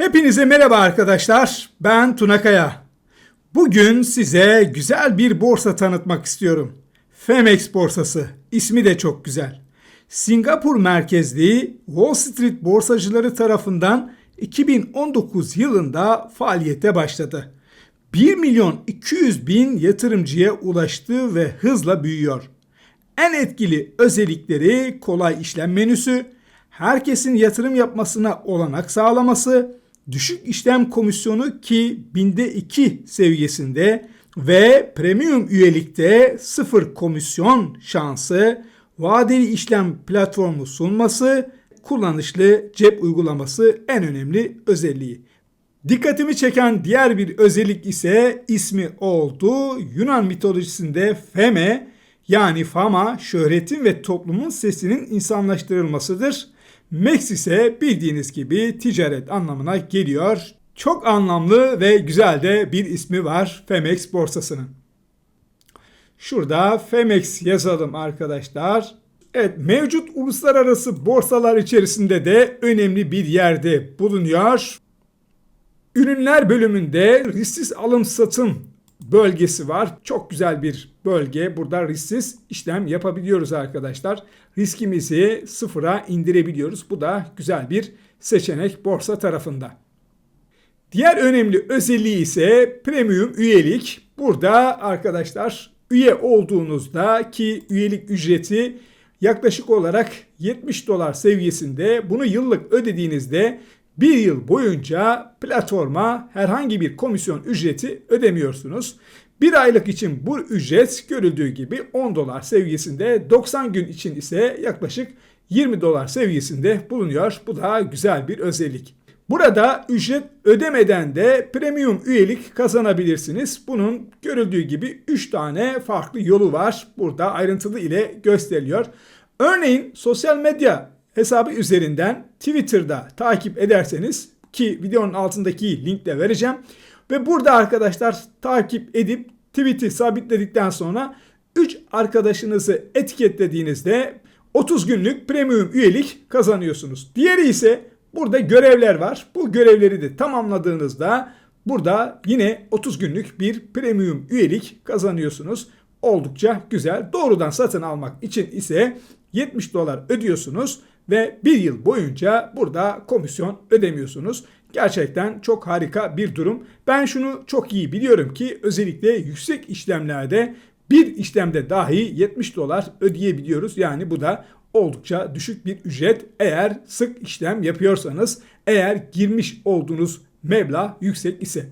Hepinize merhaba arkadaşlar. Ben Tuna Kaya. Bugün size güzel bir borsa tanıtmak istiyorum. Femex borsası. İsmi de çok güzel. Singapur merkezli Wall Street borsacıları tarafından 2019 yılında faaliyete başladı. 1 milyon 200 bin yatırımcıya ulaştı ve hızla büyüyor. En etkili özellikleri kolay işlem menüsü, herkesin yatırım yapmasına olanak sağlaması, düşük işlem komisyonu ki binde 2 seviyesinde ve premium üyelikte sıfır komisyon şansı, vadeli işlem platformu sunması, kullanışlı cep uygulaması en önemli özelliği. Dikkatimi çeken diğer bir özellik ise ismi oldu. Yunan mitolojisinde Feme yani Fama şöhretin ve toplumun sesinin insanlaştırılmasıdır. Max ise bildiğiniz gibi ticaret anlamına geliyor. Çok anlamlı ve güzel de bir ismi var Femex borsasının. Şurada Femex yazalım arkadaşlar. Evet mevcut uluslararası borsalar içerisinde de önemli bir yerde bulunuyor. Ürünler bölümünde risksiz alım satım bölgesi var. Çok güzel bir bölge. Burada risksiz işlem yapabiliyoruz arkadaşlar. Riskimizi sıfıra indirebiliyoruz. Bu da güzel bir seçenek borsa tarafında. Diğer önemli özelliği ise premium üyelik. Burada arkadaşlar üye olduğunuzda ki üyelik ücreti yaklaşık olarak 70 dolar seviyesinde bunu yıllık ödediğinizde bir yıl boyunca platforma herhangi bir komisyon ücreti ödemiyorsunuz. Bir aylık için bu ücret görüldüğü gibi 10 dolar seviyesinde 90 gün için ise yaklaşık 20 dolar seviyesinde bulunuyor. Bu da güzel bir özellik. Burada ücret ödemeden de premium üyelik kazanabilirsiniz. Bunun görüldüğü gibi 3 tane farklı yolu var. Burada ayrıntılı ile gösteriliyor. Örneğin sosyal medya hesabı üzerinden Twitter'da takip ederseniz ki videonun altındaki linkte vereceğim. Ve burada arkadaşlar takip edip tweet'i sabitledikten sonra 3 arkadaşınızı etiketlediğinizde 30 günlük premium üyelik kazanıyorsunuz. Diğeri ise burada görevler var. Bu görevleri de tamamladığınızda burada yine 30 günlük bir premium üyelik kazanıyorsunuz. Oldukça güzel. Doğrudan satın almak için ise 70 dolar ödüyorsunuz ve bir yıl boyunca burada komisyon ödemiyorsunuz. Gerçekten çok harika bir durum. Ben şunu çok iyi biliyorum ki özellikle yüksek işlemlerde bir işlemde dahi 70 dolar ödeyebiliyoruz. Yani bu da oldukça düşük bir ücret eğer sık işlem yapıyorsanız, eğer girmiş olduğunuz meblağ yüksek ise.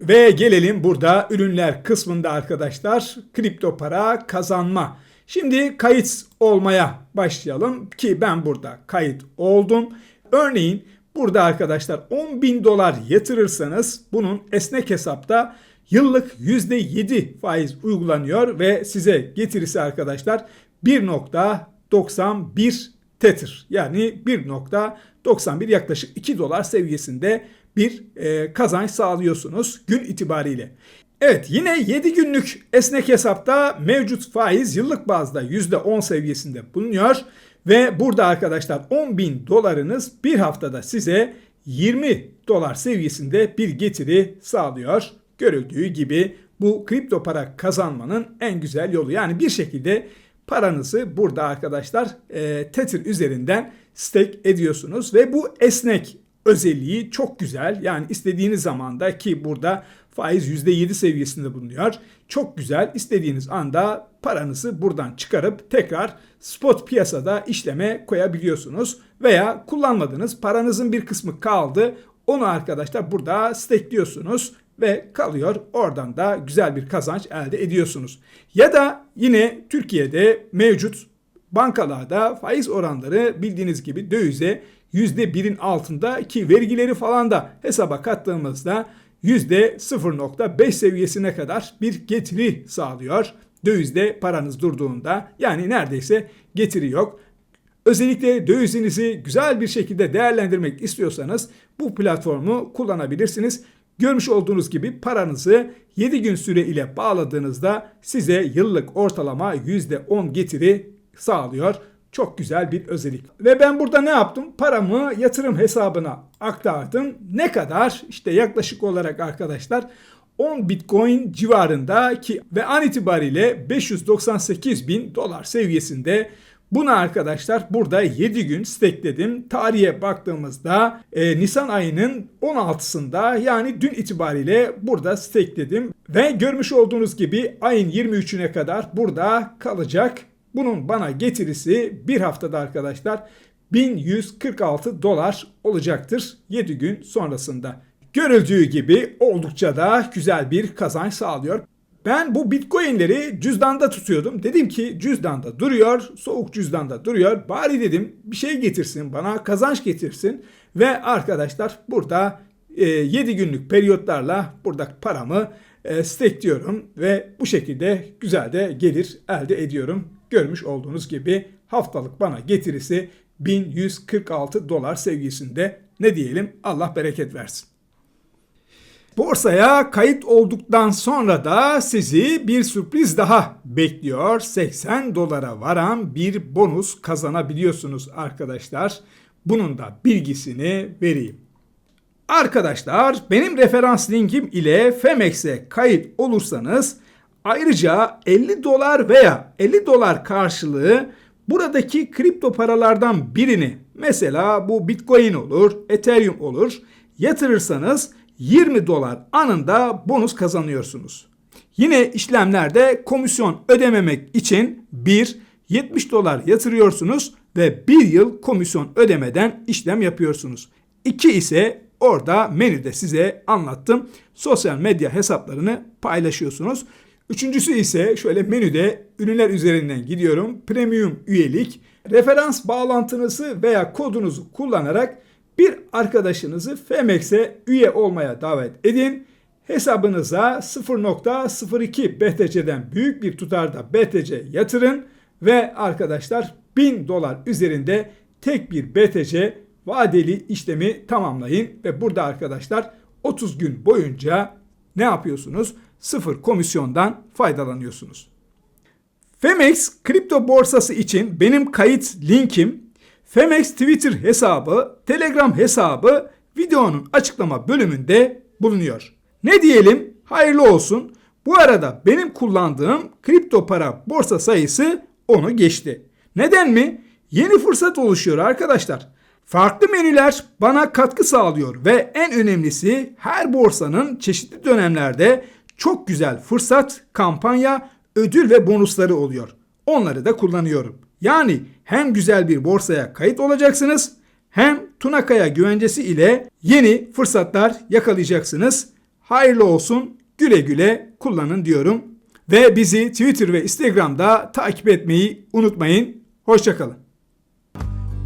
Ve gelelim burada ürünler kısmında arkadaşlar kripto para kazanma. Şimdi kayıt olmaya başlayalım ki ben burada kayıt oldum. Örneğin burada arkadaşlar 10 bin dolar yatırırsanız bunun esnek hesapta yıllık %7 faiz uygulanıyor ve size getirisi arkadaşlar 1.91 tether yani 1.91 yaklaşık 2 dolar seviyesinde bir e, kazanç sağlıyorsunuz gün itibariyle. Evet yine 7 günlük esnek hesapta mevcut faiz yıllık bazda %10 seviyesinde bulunuyor. Ve burada arkadaşlar 10 bin dolarınız bir haftada size 20 dolar seviyesinde bir getiri sağlıyor. Görüldüğü gibi bu kripto para kazanmanın en güzel yolu. Yani bir şekilde paranızı burada arkadaşlar e, Tether üzerinden stake ediyorsunuz ve bu esnek özelliği çok güzel. Yani istediğiniz zamanda ki burada faiz %7 seviyesinde bulunuyor. Çok güzel istediğiniz anda paranızı buradan çıkarıp tekrar spot piyasada işleme koyabiliyorsunuz. Veya kullanmadığınız paranızın bir kısmı kaldı. Onu arkadaşlar burada stekliyorsunuz ve kalıyor. Oradan da güzel bir kazanç elde ediyorsunuz. Ya da yine Türkiye'de mevcut bankalarda faiz oranları bildiğiniz gibi dövize %1'in altında ki vergileri falan da hesaba kattığımızda %0.5 seviyesine kadar bir getiri sağlıyor. Dövizde paranız durduğunda yani neredeyse getiri yok. Özellikle dövizinizi güzel bir şekilde değerlendirmek istiyorsanız bu platformu kullanabilirsiniz. Görmüş olduğunuz gibi paranızı 7 gün süre ile bağladığınızda size yıllık ortalama %10 getiri sağlıyor. Çok güzel bir özellik. Ve ben burada ne yaptım? Paramı yatırım hesabına aktardım. Ne kadar? İşte yaklaşık olarak arkadaşlar 10 Bitcoin civarında ki ve an itibariyle 598 bin dolar seviyesinde Buna arkadaşlar burada 7 gün stekledim. Tarihe baktığımızda e, Nisan ayının 16'sında yani dün itibariyle burada stekledim. Ve görmüş olduğunuz gibi ayın 23'üne kadar burada kalacak. Bunun bana getirisi bir haftada arkadaşlar 1146 dolar olacaktır 7 gün sonrasında. Görüldüğü gibi oldukça da güzel bir kazanç sağlıyor. Ben bu bitcoinleri cüzdanda tutuyordum. Dedim ki cüzdanda duruyor, soğuk cüzdanda duruyor. Bari dedim bir şey getirsin bana, kazanç getirsin. Ve arkadaşlar burada e, 7 günlük periyotlarla burada paramı e, stekliyorum. Ve bu şekilde güzel de gelir elde ediyorum. Görmüş olduğunuz gibi haftalık bana getirisi 1146 dolar seviyesinde. Ne diyelim Allah bereket versin. Borsaya kayıt olduktan sonra da sizi bir sürpriz daha bekliyor. 80 dolara varan bir bonus kazanabiliyorsunuz arkadaşlar. Bunun da bilgisini vereyim. Arkadaşlar benim referans linkim ile Femex'e kayıt olursanız ayrıca 50 dolar veya 50 dolar karşılığı buradaki kripto paralardan birini mesela bu Bitcoin olur, Ethereum olur yatırırsanız 20 dolar anında bonus kazanıyorsunuz. Yine işlemlerde komisyon ödememek için 1 70 dolar yatırıyorsunuz ve 1 yıl komisyon ödemeden işlem yapıyorsunuz. 2 ise orada menüde size anlattım. Sosyal medya hesaplarını paylaşıyorsunuz. Üçüncüsü ise şöyle menüde ürünler üzerinden gidiyorum. Premium üyelik, referans bağlantınızı veya kodunuzu kullanarak bir arkadaşınızı FMX'e üye olmaya davet edin. Hesabınıza 0.02 BTC'den büyük bir tutarda BTC yatırın ve arkadaşlar 1000 dolar üzerinde tek bir BTC vadeli işlemi tamamlayın ve burada arkadaşlar 30 gün boyunca ne yapıyorsunuz? Sıfır komisyondan faydalanıyorsunuz. Femex kripto borsası için benim kayıt linkim Femex Twitter hesabı, Telegram hesabı videonun açıklama bölümünde bulunuyor. Ne diyelim? Hayırlı olsun. Bu arada benim kullandığım kripto para borsa sayısı onu geçti. Neden mi? Yeni fırsat oluşuyor arkadaşlar. Farklı menüler bana katkı sağlıyor ve en önemlisi her borsanın çeşitli dönemlerde çok güzel fırsat, kampanya, ödül ve bonusları oluyor. Onları da kullanıyorum. Yani hem güzel bir borsaya kayıt olacaksınız hem Tunakaya güvencesi ile yeni fırsatlar yakalayacaksınız. Hayırlı olsun, güle güle kullanın diyorum. Ve bizi Twitter ve Instagram'da takip etmeyi unutmayın. Hoşçakalın.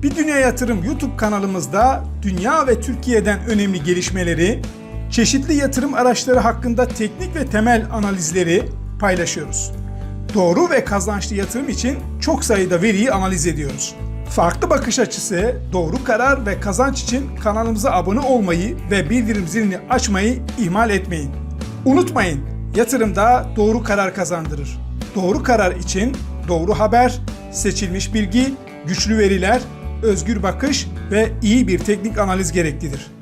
Bir Dünya Yatırım YouTube kanalımızda dünya ve Türkiye'den önemli gelişmeleri, çeşitli yatırım araçları hakkında teknik ve temel analizleri paylaşıyoruz. Doğru ve kazançlı yatırım için çok sayıda veriyi analiz ediyoruz. Farklı bakış açısı, doğru karar ve kazanç için kanalımıza abone olmayı ve bildirim zilini açmayı ihmal etmeyin. Unutmayın, yatırımda doğru karar kazandırır. Doğru karar için doğru haber, seçilmiş bilgi, güçlü veriler, özgür bakış ve iyi bir teknik analiz gereklidir.